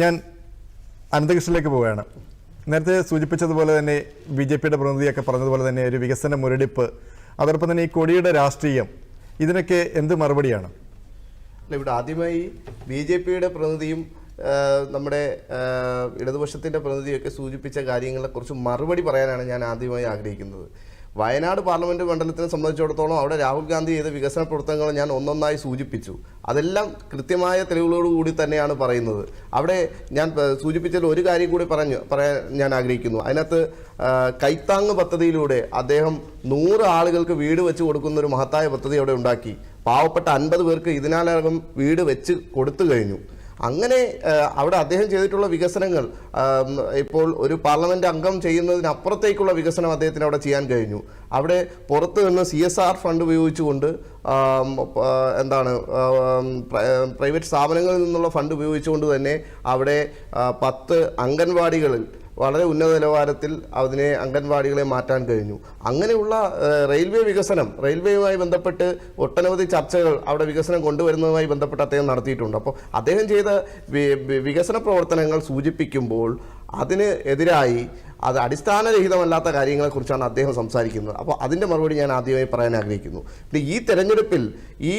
ഞാൻ അനന്തകൃഷ്ണനിലേക്ക് പോവുകയാണ്. നേരത്തെ സൂചിപ്പിച്ചതുപോലെ തന്നെ ബി ജെ പിയുടെ പ്രതിനിധിയൊക്കെ പറഞ്ഞതുപോലെ തന്നെ ഒരു വികസന മുരടിപ്പ് അതോടൊപ്പം തന്നെ ഈ കൊടിയുടെ രാഷ്ട്രീയം ഇതിനൊക്കെ എന്ത് മറുപടിയാണ്? അല്ല ഇവിടെ ആദ്യമായി ബി ജെ പിയുടെ പ്രതിനിധിയും നമ്മുടെ ഇടതുപക്ഷത്തിന്റെ പ്രതിനിധിയൊക്കെ സൂചിപ്പിച്ച കാര്യങ്ങളെക്കുറിച്ച് മറുപടി പറയാനാണ് ഞാൻ ആദ്യമായി ആഗ്രഹിക്കുന്നത്. വയനാട് പാർലമെന്റ് മണ്ഡലത്തിനെ സംബന്ധിച്ചിടത്തോളം അവിടെ രാഹുൽ ഗാന്ധി ചെയ്ത വികസന പ്രവർത്തനങ്ങൾ ഞാൻ ഒന്നൊന്നായി സൂചിപ്പിച്ചു. അതെല്ലാം കൃത്യമായ തെളിവുകളോടുകൂടി തന്നെയാണ് പറയുന്നത്. അവിടെ ഞാൻ സൂചിപ്പിച്ചതിൽ ഒരു കാര്യം കൂടി പറഞ്ഞു പറയാൻ ഞാൻ ആഗ്രഹിക്കുന്നു. അതിനകത്ത് കൈത്താങ് പദ്ധതിയിലൂടെ അദ്ദേഹം നൂറ് ആളുകൾക്ക് വീട് വെച്ച് കൊടുക്കുന്ന ഒരു മഹത്തായ പദ്ധതി അവിടെ ഉണ്ടാക്കി. പാവപ്പെട്ട അൻപത് പേർക്ക് ഇതിനാലകം വീട് വെച്ച് കൊടുത്തു കഴിഞ്ഞു. അങ്ങനെ അവിടെ അദ്ദേഹം ചെയ്തിട്ടുള്ള വികസനങ്ങൾ ഇപ്പോൾ ഒരു പാർലമെന്റ് അംഗം ചെയ്യുന്നതിനപ്പുറത്തേക്കുള്ള വികസനം അദ്ദേഹത്തിന് അവിടെ ചെയ്യാൻ കഴിഞ്ഞു. അവിടെ പുറത്ത് നിന്ന് സി എസ് ആർ ഫണ്ട് ഉപയോഗിച്ചുകൊണ്ട് എന്താണ് പ്രൈവറ്റ് സ്ഥാപനങ്ങളിൽ നിന്നുള്ള ഫണ്ട് ഉപയോഗിച്ചുകൊണ്ട് തന്നെ അവിടെ പത്ത് അംഗൻവാടികളിൽ വളരെ ഉന്നത നിലവാരത്തിൽ അതിനെ അംഗൻവാടികളെ മാറ്റാൻ കഴിഞ്ഞു. അങ്ങനെയുള്ള റെയിൽവേ വികസനം റെയിൽവേയുമായി ബന്ധപ്പെട്ട് ഒട്ടനവധി ചർച്ചകൾ അവിടെ വികസനം കൊണ്ടുവരുന്നതുമായി ബന്ധപ്പെട്ട് അദ്ദേഹം നടത്തിയിട്ടുണ്ട്. അപ്പോൾ അദ്ദേഹം ചെയ്ത വികസന പ്രവർത്തനങ്ങൾ സൂചിപ്പിക്കുമ്പോൾ അതിന് എതിരായി അത് അടിസ്ഥാനരഹിതമല്ലാത്ത കാര്യങ്ങളെക്കുറിച്ചാണ് അദ്ദേഹം സംസാരിക്കുന്നത്. അപ്പോൾ അതിന്റെ മറുപടി ഞാൻ ആദ്യമായി പറയാൻ ആഗ്രഹിക്കുന്നു. പിന്നെ ഈ തെരഞ്ഞെടുപ്പിൽ ഈ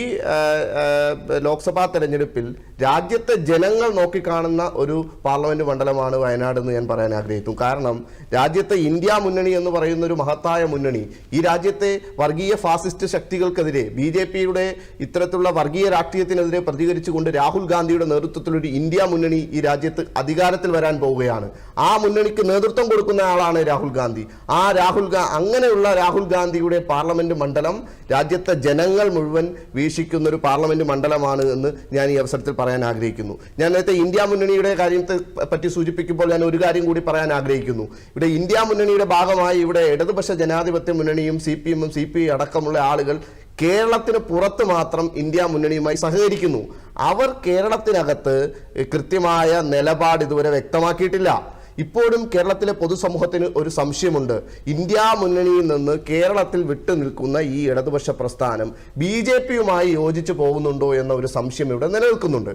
ലോക്സഭാ തെരഞ്ഞെടുപ്പിൽ രാജ്യത്തെ ജനങ്ങൾ നോക്കിക്കാണുന്ന ഒരു പാർലമെന്റ് മണ്ഡലമാണ് വയനാട് എന്ന് ഞാൻ പറയാൻ ആഗ്രഹിക്കുന്നു. കാരണം രാജ്യത്തെ ഇന്ത്യ മുന്നണി എന്ന് പറയുന്ന ഒരു മഹത്തായ മുന്നണി ഈ രാജ്യത്തെ വർഗീയ ഫാസിസ്റ്റ് ശക്തികൾക്കെതിരെ ബി ജെ പിയുടെ ഇത്തരത്തിലുള്ള വർഗീയ രാഷ്ട്രീയത്തിനെതിരെ പ്രതികരിച്ചുകൊണ്ട് രാഹുൽ ഗാന്ധിയുടെ നേതൃത്വത്തിലൊരു ഇന്ത്യ മുന്നണി ഈ രാജ്യത്ത് അധികാരത്തിൽ വരാൻ പോവുകയാണ്. ആ മുന്നണിക്ക് നേതൃത്വം കൊടുക്കുന്ന ആളാണ് രാഹുൽ ഗാന്ധി. ആ രാഹുൽ ഗാ അങ്ങനെയുള്ള രാഹുൽ ഗാന്ധിയുടെ പാർലമെന്റ് മണ്ഡലം രാജ്യത്തെ ജനങ്ങൾ മുഴുവൻ വീക്ഷിക്കുന്ന ഒരു പാർലമെന്റ് മണ്ഡലമാണ് എന്ന് ഞാൻ ഈ അവസരത്തിൽ പറയാൻ ആഗ്രഹിക്കുന്നു. ഞാൻ നേരത്തെ ഇന്ത്യ മുന്നണിയുടെ കാര്യത്തെ പറ്റി സൂചിപ്പിക്കുമ്പോൾ ഞാൻ ഒരു കാര്യം കൂടി പറയാൻ ആഗ്രഹിക്കുന്നു. ഇവിടെ ഇന്ത്യ മുന്നണിയുടെ ഭാഗമായി ഇവിടെ ഇടതുപക്ഷ ജനാധിപത്യ മുന്നണിയും സി പി എമ്മും സി പി അടക്കമുള്ള ആളുകൾ കേരളത്തിന് പുറത്ത് മാത്രം ഇന്ത്യ മുന്നണിയുമായി സഹകരിക്കുന്നു. അവർ കേരളത്തിനകത്ത് കൃത്യമായ നിലപാട് ഇതുവരെ വ്യക്തമാക്കിയിട്ടില്ല. ഇപ്പോഴും കേരളത്തിലെ പൊതുസമൂഹത്തിന് ഒരു സംശയമുണ്ട്. ഇന്ത്യ മുന്നണിയിൽ നിന്ന് കേരളത്തിൽ വിട്ടു നിൽക്കുന്ന ഈ ഇടതുപക്ഷ പ്രസ്ഥാനം ബി ജെ പിയുമായി യോജിച്ചു പോകുന്നുണ്ടോ എന്ന ഒരു സംശയം ഇവിടെ നിലനിൽക്കുന്നുണ്ട്.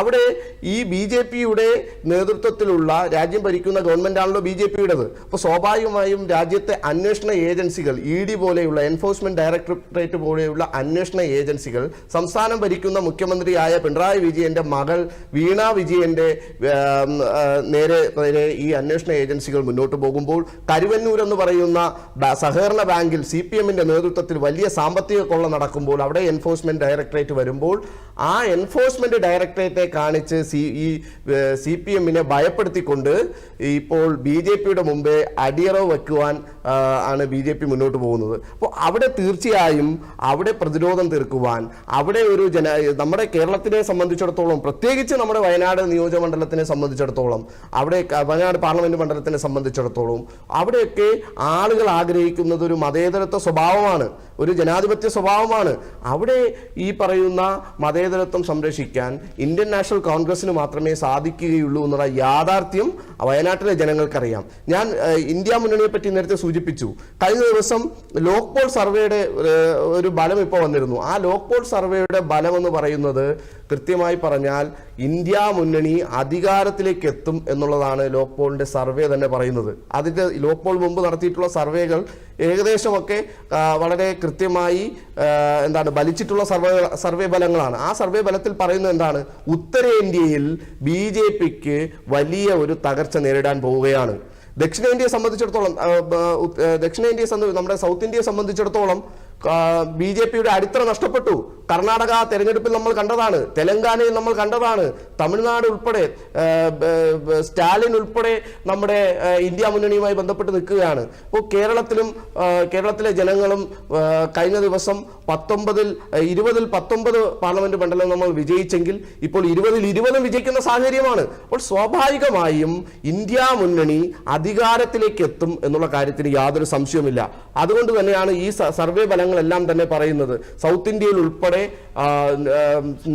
അവിടെ ഈ ബി ജെ പിയുടെ നേതൃത്വത്തിലുള്ള രാജ്യം ഭരിക്കുന്ന ഗവൺമെന്റാണല്ലോ ബി ജെ പിയുടേത്. അപ്പോൾ സ്വാഭാവികമായും രാജ്യത്തെ അന്വേഷണ ഏജൻസികൾ ഇ ഡി പോലെയുള്ള എൻഫോഴ്സ്മെന്റ് ഡയറക്ടറേറ്റ് പോലെയുള്ള അന്വേഷണ ഏജൻസികൾ സംസ്ഥാനം ഭരിക്കുന്ന മുഖ്യമന്ത്രിയായ പിണറായി വിജയന്റെ മകൾ വീണ വിജയന്റെ നേരെ നേരെ ഈ അന്വേഷണ ഏജൻസികൾ മുന്നോട്ട് പോകുമ്പോൾ കരുവന്നൂർ എന്ന് പറയുന്ന സഹകരണ ബാങ്കിൽ സി പി എമ്മിന്റെ നേതൃത്വത്തിൽ വലിയ സാമ്പത്തിക കൊള്ള നടക്കുമ്പോൾ അവിടെ എൻഫോഴ്സ്മെന്റ് ഡയറക്ടറേറ്റ് വരുമ്പോൾ ആ എൻഫോഴ്സ്മെന്റ് ഡയറക്ടറേറ്റെ കാണിച്ച് സി ഈ സി പി എമ്മിനെ ഭയപ്പെടുത്തിക്കൊണ്ട് ഇപ്പോൾ ബി ജെ പിയുടെ മുമ്പേ അടിയറവ് വെക്കുവാൻ ആണ് ബി ജെ പി മുന്നോട്ട് പോകുന്നത്. അപ്പോൾ അവിടെ തീർച്ചയായും അവിടെ പ്രതിരോധം തീർക്കുവാൻ അവിടെ ഒരു ജന നമ്മുടെ കേരളത്തിനെ സംബന്ധിച്ചിടത്തോളം പ്രത്യേകിച്ച് നമ്മുടെ വയനാട് നിയോജകമണ്ഡലത്തിനെ സംബന്ധിച്ചിടത്തോളം അവിടെ ക- വയനാട് പാർലമെന്റ് മണ്ഡലത്തിനെ സംബന്ധിച്ചിടത്തോളം അവിടെയൊക്കെ ആളുകൾ ആഗ്രഹിക്കുന്നത് ഒരു മതേതരത്വ സ്വഭാവമാണ് ഒരു ജനാധിപത്യ സ്വഭാവമാണ്. അവിടെ ഈ പറയുന്ന മതേതരത്വം സംരക്ഷിക്കാൻ ഇന്ത്യൻ നാഷണൽ കോൺഗ്രസിന് മാത്രമേ സാധിക്കുകയുള്ളൂ എന്നുള്ള യാഥാർത്ഥ്യം വയനാട്ടിലെ ജനങ്ങൾക്കറിയാം. ഞാൻ ഇന്ത്യ മുന്നണിയെ പറ്റി നേരത്തെ സൂചിപ്പിച്ചു. കഴിഞ്ഞ ദിവസം ലോക് പോൾ സർവേയുടെ ഒരു ബലം ഇപ്പോൾ വന്നിരുന്നു. ആ ലോക് പോൾ സർവേയുടെ ബലം എന്ന് പറയുന്നത് കൃത്യമായി പറഞ്ഞാൽ ഇന്ത്യ മുന്നണി അധികാരത്തിലേക്ക് എത്തും എന്നുള്ളതാണ് ലോക്പോളിന്റെ സർവേ തന്നെ പറയുന്നത്. അതിന്റെ ലോക്പോൾ മുമ്പ് നടത്തിയിട്ടുള്ള സർവേകൾ ഏകദേശമൊക്കെ വളരെ കൃത്യമായി എന്താണ് ബലിച്ചിട്ടുള്ള സർവേ സർവേ ഫലങ്ങളാണ്. ആ സർവേ ഫലത്തിൽ പറയുന്നത് എന്താണ്? ഉത്തരേന്ത്യയിൽ ബി ജെ പിക്ക് വലിയ ഒരു തകർച്ച നേരിടാൻ പോവുകയാണ്. ദക്ഷിണേന്ത്യയെ സംബന്ധിച്ചിടത്തോളം ദക്ഷിണേന്ത്യയെ നമ്മുടെ സൗത്ത് ഇന്ത്യയെ സംബന്ധിച്ചിടത്തോളം ബി ജെ പിയുടെ അടിത്തറ നഷ്ടപ്പെട്ടു. കർണാടക തെരഞ്ഞെടുപ്പിൽ നമ്മൾ കണ്ടതാണ്. തെലങ്കാനയിൽ നമ്മൾ കണ്ടതാണ്. തമിഴ്നാട് ഉൾപ്പെടെ സ്റ്റാലിൻ ഉൾപ്പെടെ നമ്മുടെ ഇന്ത്യ മുന്നണിയുമായി ബന്ധപ്പെട്ട് നിൽക്കുകയാണ്. ഇപ്പോൾ കേരളത്തിലും കേരളത്തിലെ ജനങ്ങളും കഴിഞ്ഞ ദിവസം പത്തൊമ്പതിൽ ഇരുപതിൽ പത്തൊമ്പത് പാർലമെന്റ് മണ്ഡലം നമ്മൾ വിജയിച്ചെങ്കിൽ ഇപ്പോൾ ഇരുപതിൽ ഇരുപതും വിജയിക്കുന്ന സാഹചര്യമാണ്. അപ്പോൾ സ്വാഭാവികമായും ഇന്ത്യ മുന്നണി അധികാരത്തിലേക്ക് എത്തും എന്നുള്ള കാര്യത്തിന് യാതൊരു സംശയവുമില്ല. അതുകൊണ്ട് തന്നെയാണ് ഈ സർവേ സർവേ ഫലങ്ങളെല്ലാം തന്നെ പറയുന്നത്. സൗത്ത് ഇന്ത്യയിൽ ഉൾപ്പെടെ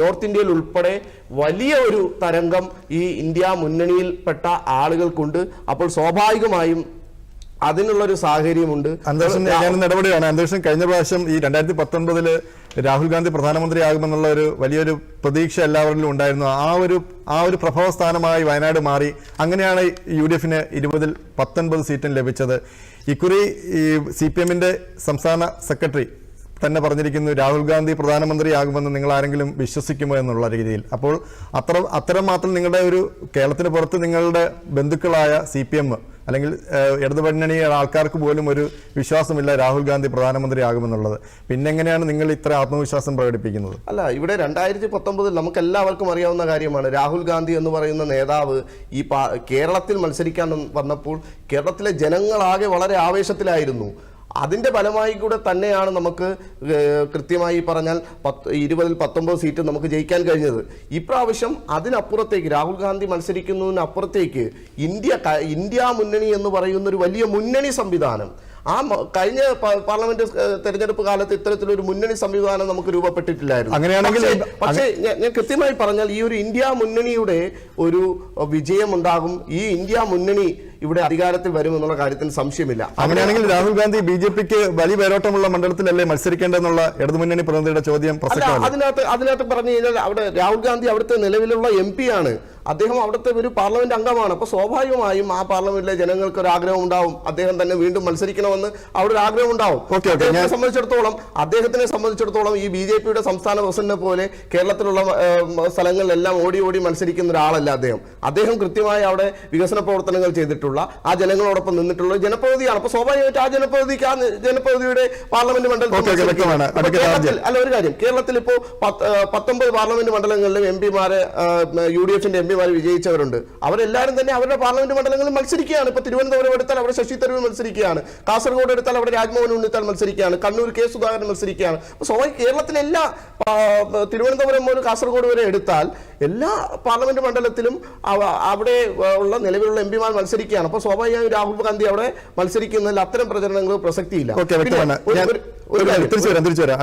നോർത്ത് ഇന്ത്യയിൽ ഉൾപ്പെടെ വലിയ ഒരു തരംഗം ഈ ഇന്ത്യ മുന്നണിയിൽപ്പെട്ട ആളുകൾക്കുണ്ട്. അപ്പോൾ സ്വാഭാവികമായും അതിനുള്ളൊരു സാഹചര്യമുണ്ട്. അന്തരീക്ഷം ഞാൻ ഇടപെടുകയാണ് അന്തരീക്ഷം കഴിഞ്ഞ പ്രാവശ്യം ഈ രണ്ടായിരത്തി പത്തൊൻപതിൽ രാഹുൽ ഗാന്ധി പ്രധാനമന്ത്രിയാകുമെന്നുള്ള ഒരു വലിയൊരു പ്രതീക്ഷ എല്ലാവരിലും ഉണ്ടായിരുന്നു. ആ ഒരു ആ ഒരു പ്രഭവസ്ഥാനമായി വയനാട് മാറി. അങ്ങനെയാണ് യു ഡി എഫിന് ഇരുപതിൽ പത്തൊൻപത് സീറ്റും ലഭിച്ചത്. ഇക്കുറി ഈ സി പി എമ്മിന്റെ സംസ്ഥാന സെക്രട്ടറി തന്നെ പറഞ്ഞിരിക്കുന്നു രാഹുൽ ഗാന്ധി പ്രധാനമന്ത്രിയാകുമെന്ന് നിങ്ങൾ ആരെങ്കിലും വിശ്വസിക്കുമോ എന്നുള്ള രീതിയിൽ. അപ്പോൾ അത്ര അത്തരം മാത്രം നിങ്ങളുടെ ഒരു കേരളത്തിന് പുറത്ത് നിങ്ങളുടെ ബന്ധുക്കളായ സി പി എം അല്ലെങ്കിൽ ഏഹ്, ഇടതുമുന്നണി ആൾക്കാർക്ക് പോലും ഒരു വിശ്വാസമില്ല രാഹുൽ ഗാന്ധി പ്രധാനമന്ത്രിയാകുമെന്നുള്ളത്. പിന്നെ എങ്ങനെയാണ് നിങ്ങൾ ഇത്ര ആത്മവിശ്വാസം പ്രകടിപ്പിക്കുന്നത്? അല്ല ഇവിടെ രണ്ടായിരത്തി പത്തൊമ്പതിൽ നമുക്ക് എല്ലാവർക്കും അറിയാവുന്ന കാര്യമാണ് രാഹുൽ ഗാന്ധി എന്ന് പറയുന്ന നേതാവ് ഈ കേരളത്തിൽ മത്സരിക്കാൻ വന്നപ്പോൾ കേരളത്തിലെ ജനങ്ങളാകെ വളരെ ആവേശത്തിലായിരുന്നു. അതിന്റെ ഫലമായി കൂടെ തന്നെയാണ് നമുക്ക് കൃത്യമായി പറഞ്ഞാൽ പത്ത് ഇരുപതിൽ പത്തൊമ്പത് സീറ്റ് നമുക്ക് ജയിക്കാൻ കഴിഞ്ഞത്. ഇപ്രാവശ്യം അതിനപ്പുറത്തേക്ക് രാഹുൽ ഗാന്ധി മത്സരിക്കുന്നതിനപ്പുറത്തേക്ക് ഇന്ത്യ ഇന്ത്യ മുന്നണി എന്ന് പറയുന്ന ഒരു വലിയ മുന്നണി സംവിധാനം. ആ കഴിഞ്ഞ പാർലമെന്റ് തെരഞ്ഞെടുപ്പ് കാലത്ത് ഇത്തരത്തിലൊരു മുന്നണി സംവിധാനം നമുക്ക് രൂപപ്പെട്ടിട്ടില്ലായിരുന്നു. അങ്ങനെയാണെങ്കിൽ പക്ഷേ- ഞാൻ കൃത്യമായി പറഞ്ഞാൽ ഈ ഒരു ഇന്ത്യ മുന്നണിയുടെ ഒരു വിജയമുണ്ടാകും. ഈ ഇന്ത്യ മുന്നണി ഇവിടെ അധികാരത്തിൽ വരുമെന്നുള്ള കാര്യത്തിൽ സംശയമില്ല. അങ്ങനെയാണെങ്കിൽ രാഹുൽ ഗാന്ധി ബി ജെ പിക്ക് വലിയ പേരോട്ടമുള്ള മണ്ഡലത്തിലല്ലേ മത്സരിക്കേണ്ടതെന്നുള്ള ഇടതുമുന്നണി പ്രതിനിധിയുടെ ചോദ്യം അതിനകത്ത് അതിനകത്ത് പറഞ്ഞു കഴിഞ്ഞാൽ അവിടെ രാഹുൽ ഗാന്ധി അവിടുത്തെ നിലവിലുള്ള എം പി ആണ്. അദ്ദേഹം അവിടുത്തെ ഒരു പാർലമെന്റ് അംഗമാണ്. അപ്പോൾ സ്വാഭാവികമായും ആ പാർലമെന്റിലെ ജനങ്ങൾക്ക് ഒരു ആഗ്രഹം ഉണ്ടാവും. അദ്ദേഹം തന്നെ വീണ്ടും മത്സരിക്കണമെന്ന് അവിടെ ഒരു ആഗ്രഹം ഉണ്ടാവും. ഞാൻ- സംബന്ധിച്ചിടത്തോളം അദ്ദേഹത്തിനെ സംബന്ധിച്ചിടത്തോളം ഈ ബി ജെ പിയുടെ സംസ്ഥാന പ്രസിഡന്റിനെ പോലെ കേരളത്തിലുള്ള സ്ഥലങ്ങളിലെല്ലാം ഓടി ഓടി മത്സരിക്കുന്ന ഒരാളല്ല അദ്ദേഹം. അദ്ദേഹം കൃത്യമായി അവിടെ വികസന പ്രവർത്തനങ്ങൾ ചെയ്തിട്ടുള്ള ആ ജനങ്ങളോടൊപ്പം നിന്നിട്ടുള്ള ജനപ്രതിനിധിയാണ്. അപ്പൊ സ്വാഭാവികമായിട്ട് ആ ജനപ്രതിനിധിക്ക് ആ ജനപ്രതിനിധിയുടെ പാർലമെന്റ് മണ്ഡലത്തിൽ. അല്ല ഒരു കാര്യം. കേരളത്തിൽ ഇപ്പോ പത്ത്, ഏഹ്, പത്തൊമ്പത് പാർലമെന്റ് മണ്ഡലങ്ങളിലും എം പിമാരെ യു ഡി എഫിന്റെ എം പിമാർ വിജയിച്ചവരുണ്ട്. അവരെല്ലാവരും തന്നെ അവരുടെ പാർലമെന്റ് മണ്ഡലങ്ങളിൽ മത്സരിക്കുകയാണ്. ഇപ്പൊ തിരുവനന്തപുരം എടുത്താൽ അവിടെ ശശി തരൂർ മത്സരിക്കുകയാണ്. കാസർഗോഡ് എടുത്താൽ അവിടെ രാജ്മോഹൻ ഉണ്ണിത്താൽ മത്സരിക്കുകയാണ്. കണ്ണൂർ കെ സുധാകരൻ മത്സരിക്കുകയാണ്. അപ്പോൾ സ്വാഭാവിക കേരളത്തിലെ എല്ലാ തിരുവനന്തപുരം മുതൽ കാസർഗോഡ് വരെ എടുത്താൽ എല്ലാ പാർലമെന്റ് മണ്ഡലത്തിലും അവിടെ ഉള്ള നിലവിലുള്ള എം പിമാർ മത്സരിക്കുകയാണ്. അപ്പൊ സ്വാഭാവികമായും രാഹുൽ ഗാന്ധി അവിടെ മത്സരിക്കുന്നതിൽ അത്തരം പ്രചരണങ്ങൾ പ്രസക്തിയില്ല. തിരിച്ചു വരാം തിരിച്ചു വരാം.